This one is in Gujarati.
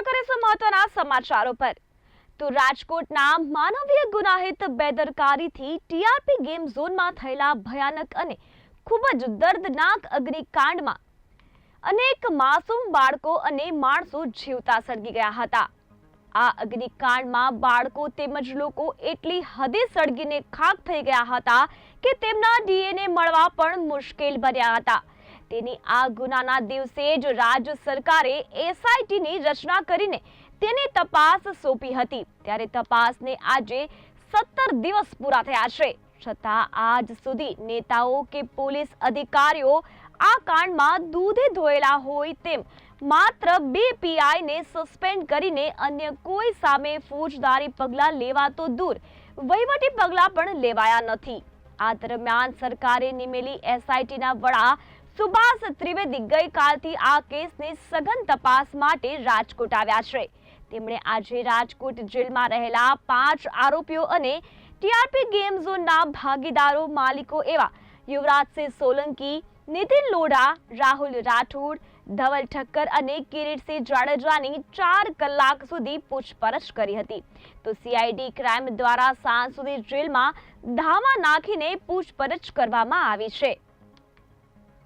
નજર કરીશું મહત્વના સમાચારો પર. તો રાજકોટના માનવીય ગુનાહિત બેદરકારીથી ટીઆરપી ગેમ ઝોનમાં થયેલા ભયાનક અને ખૂબ જ દર્દનાક અગ્નિકાંડમાં અનેક માસૂમ બાળકો અને માણસો જીવતા સળગી ગયા હતા. આ અગ્નિકાંડમાં બાળકો તેમજ લોકો એટલી હદે સળગીને ખાક થઈ ગયા હતા કે તેમના ડીએનએ મળવા પણ મુશ્કેલ બન્યા હતા. તેની આ ગુનાના દિવસે જ રાજ્ય સરકારે એસઆઈટીની રચના કરીને તેની તપાસ સોંપી હતી. ત્યારે તપાસને આજે સત્તર દિવસ પૂરા થયા છે. છતાં આજ સુધી નેતાઓ કે પોલીસ અધિકારીઓ આ કાંડમાં દૂધે ધોયેલા હોય તેમ માત્ર બે પીઆઈને સસ્પેન્ડ કરીને અન્ય કોઈ સામે ફોજદારી પગલાં લેવા તો દૂર વહીવટી પગલાં પણ લેવાયા નથી. આ દરમિયાન સરકારે નિમેલી એસઆઈટીના વડા સુભાષ ત્રિવેદી ગઈકાલથી આ કેસની સઘન તપાસ માટે રાજકોટ આવ્યા છે. તેમણે આજે રાજકોટ જેલમાં રહેલા પાંચ આરોપીઓ અને ટીઆરપી ગેમ ઝોનના ભાગીદારો, માલિકો એવા યુવરાજસિંહ સોલંકી, નિતિન લોઢા, રાહુલ રાઠોડ, ધવલ ઠક્કર અને કિરીટસિંહ જાડેજાની ચાર કલાક સુધી પૂછપરછ કરી હતી. તો સીઆઈડી ક્રાઇમ દ્વારા સાંજ સુધી જેલમાં ધામા નાખીને પૂછપરછ કરવામાં આવી છે.